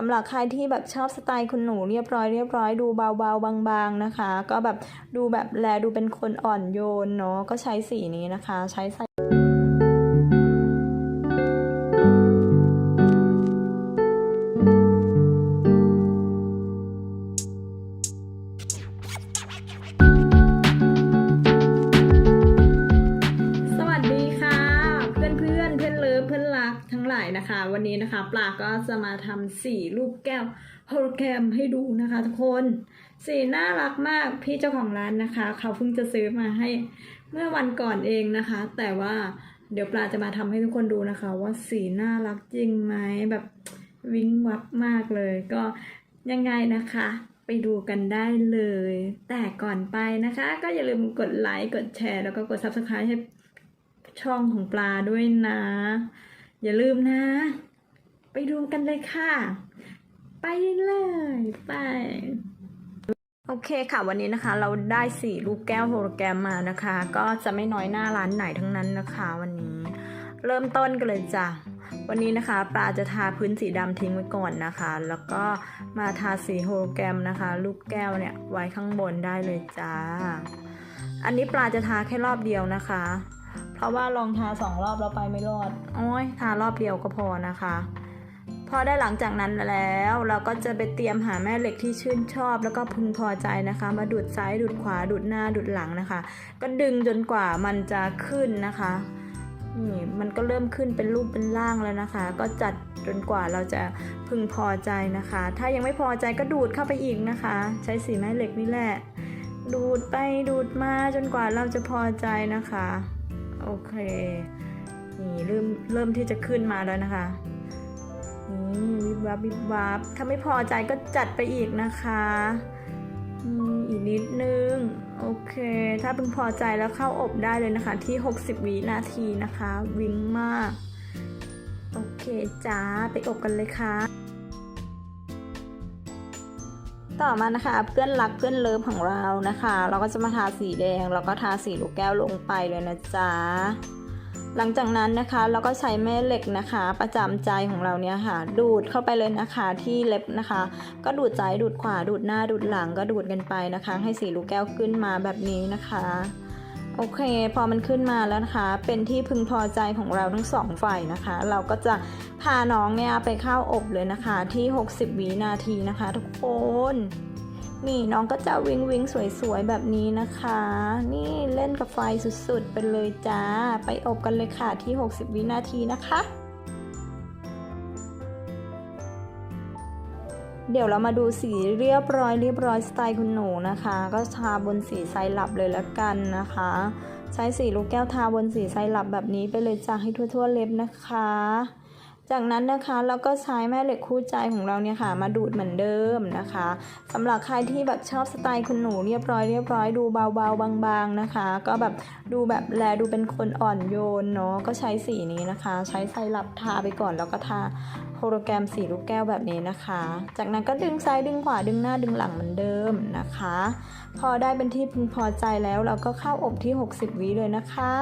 สำหรับใครที่แบบชอบสไตล์คุณหนูเรียบร้อยเรียบร้อยดูเบาๆบางๆนะคะ ก็แบบดูแบบแลดูเป็นคนอ่อนโยนเนาะก็ใช้สีนี้นะคะ ใช้ใส่ รักทั้งหลายนะคะ วันนี้นะคะปลาก็จะมาทำสีรูปแก้วโฮโลแกรมให้ดูนะคะทุกคนสีน่ารักมากพี่เจ้าของร้านนะคะ เขาเพิ่งจะซื้อมาให้เมื่อวันก่อนเองนะคะ แต่ว่าเดี๋ยวปลาจะมาทำให้ทุกคนดูนะคะ ว่าสีน่ารักจริงไหมแบบวิ้งวับมากเลย ก็ยังไงนะคะไปดูกันได้เลย แต่ก่อนไปนะคะ ก็อย่าลืมกดไลค์กดแชร์ แล้วก็กด subscribe ให้ช่องของปลาด้วยนะ อย่าลืมนะ ไปดูกันเลยค่ะ ไปเลยไปโอเคค่ะวันนี้นะคะเราได้สี่ลูกแก้วโฮโลแกรมมานะคะ ก็จะไม่น้อยหน้าร้านไหนทั้งนั้นนะคะวันนี้ เริ่มต้นกันเลยจ้ะวันนี้นะคะปลาจะทาพื้นสีดำทิ้งไว้ก่อนนะคะ แล้วก็มาทาสีโฮโลแกรมนะคะ ลูกแก้วเนี่ยไว้ข้างบนได้เลยจ้า อันนี้ปลาจะทาแค่รอบเดียวนะคะ เพราะว่าลองทาสองรอบแล้วไปไม่รอด โอ้ยทารอบเดียวก็พอนะคะ พอได้หลังจากนั้นแล้วเราก็จะไปเตรียมหาแม่เหล็กที่ชื่นชอบ แล้วก็พึงพอใจนะคะ มาดูดซ้ายดูดขวาดูดหน้าดูดหลังนะคะ ก็ดึงจนกว่ามันจะขึ้นนะคะนี่มันก็เริ่มขึ้นเป็นรูปเป็นร่างแล้วนะคะ ก็จัดจนกว่าเราจะพึงพอใจนะคะ ถ้ายังไม่พอใจก็ดูดเข้าไปอีกนะคะ ใช้สีแม่เหล็กนี่แหละ ดูดไปดูดมาจนกว่าเราจะพอใจนะคะ โอเค นี่เริ่มเริ่มที่จะขึ้นมาแล้วนะคะ นี่วิบวับวิบวับถ้าไม่พอใจก็จัดไปอีกนะคะอีกนิดนึง โอเค ถ้าเพิ่งพอใจแล้วเข้าอบได้เลยนะคะ ที่ 60 วินาทีนะคะ วิ่งมาก โอเคจ้า ไปอบกันเลยค่ะ ต่อมานะคะเพื่อนรักเพื่อนเลิฟของเรานะคะ เราก็จะมาทาสีแดงแล้วก็ทาสีลูกแก้วลงไปเลยนะจ๊ะหลังจากนั้นนะคะเราก็ใช้แม่เหล็กนะคะ ประจำใจของเราเนี่ยค่ะ ดูดเข้าไปเลยนะคะที่เล็บนะคะ ก็ดูดซ้ายดูดขวาดูดหน้าดูดหลังก็ดูดกันไปนะคะ ให้สีลูกแก้วขึ้นมาแบบนี้นะคะ โอเค พอมันขึ้นมาแล้วนะคะ เป็นที่พึงพอใจของเราทั้งสองฝ่ายนะคะ เราก็จะพาน้องเนี่ยไปเข้าอบเลยนะคะที่ 60 วินาทีนะคะ ทุกคนนี่น้องก็จะวิงวิงสวยๆแบบนี้นะคะ นี่เล่นกับไฟสุดๆ ไปเลยจ้า ไปอบกันเลยค่ะที่ 60 วินาทีนะคะ เดี๋ยวเรามาดูสีเรียบร้อยเรียบร้อยสไตล์คุณหนูนะคะ ก็ทาบนสีไซรัปเลยละกันนะคะ ใช้สีลูกแก้วทาบนสีไซรัปแบบนี้ไปเลยจ้าให้ทั่วๆเล็บนะคะ จากนั้นนะคะเราก็ใช้แม่เหล็กคู่ใจของเราเนี่ยค่ะ มาดูดเหมือนเดิมนะคะสำหรับใครที่แบบชอบสไตล์คุณหนูเรียบร้อยเรียบร้อยดูเบาๆบางๆนะคะ ก็แบบดูแบบแลดูเป็นคนอ่อนโยนเนาะก็ใช้สีนี้นะคะ ใช้ไซรัปทาไปก่อนแล้วก็ทาโฮโลแกรมสีลูกแก้วแบบนี้นะคะ จากนั้นก็ดึงซ้ายดึงขวาดึงหน้าดึงหลังเหมือนเดิมนะคะ พอได้เป็นที่พึงพอใจแล้วเราก็เข้าอบที่ 60วิเลยนะคะ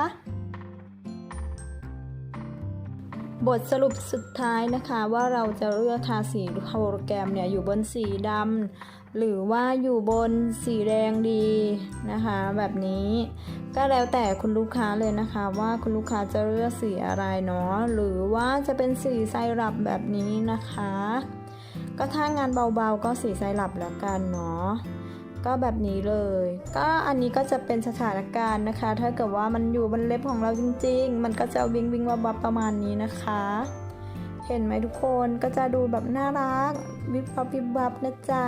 บทสรุปสุดท้ายนะคะว่าเราจะเลือกทาสีโฮโลแกรมเนี่ยอยู่บนสีดำหรือว่าอยู่บนสีแดงดีนะคะ แบบนี้ก็แล้วแต่คุณลูกค้าเลยนะคะว่าคุณลูกค้าจะเลือกสีอะไรเนาะหรือว่าจะเป็นสีไซรัปแบบนี้นะคะ ก็ถ้างานเบาๆก็สีไซรัปแล้วกันเนาะ ก็แบบนี้เลย ก็อันนี้ก็จะเป็นสถานการณ์นะคะ ถ้าเกิดว่ามันอยู่บนเล็บของเราจริง ๆ มันก็จะวิงวิงวับวับประมาณนี้นะคะ เห็นไหมทุกคนก็จะดูแบบน่ารักวิบวับวิบวับนะจ๊ะ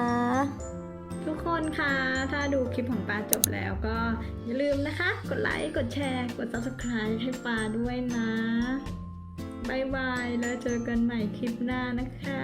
ทุกคนคะ ถ้าดูคลิปของปลาจบแล้วก็อย่าลืมนะคะ กดไลค์ กดแชร์ กด subscribe ให้ปลาด้วยนะบายบาย แล้วเจอกันใหม่คลิปหน้านะคะ